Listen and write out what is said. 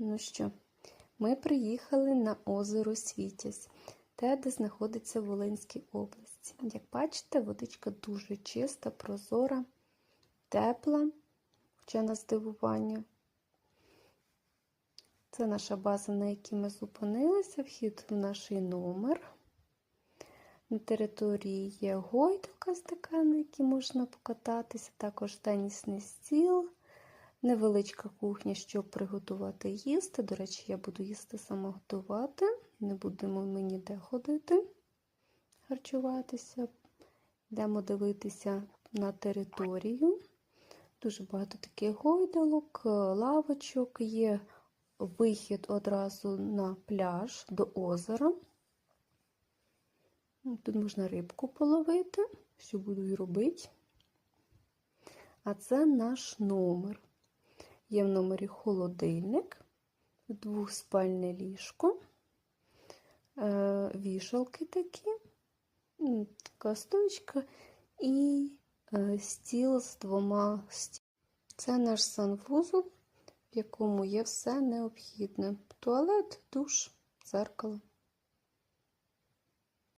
Ну що, ми приїхали на озеро Світязь, те, де знаходиться в Волинській області. Як бачите, водичка дуже чиста, прозора, тепла, хоча на здивування. Це наша база, на якій ми зупинилися, вхід в наш номер. На території є гойдалка з на якій можна покататися, також тенісний стіл, невеличка кухня, щоб приготувати їсти. До речі, я буду їсти сама готувати, не будемо ми ніде ходити, харчуватися. Йдемо дивитися на територію. Дуже багато таких гойдалок, лавочок, є вихід одразу на пляж до озера. Тут можна рибку половити, що буду і робити. А це наш номер. Є в номері холодильник, двохспальне ліжко, е, вішалки такі, така стоечка і е, стіл з двома стілами. Це наш санвузол, в якому є все необхідне: туалет, душ, дзеркало.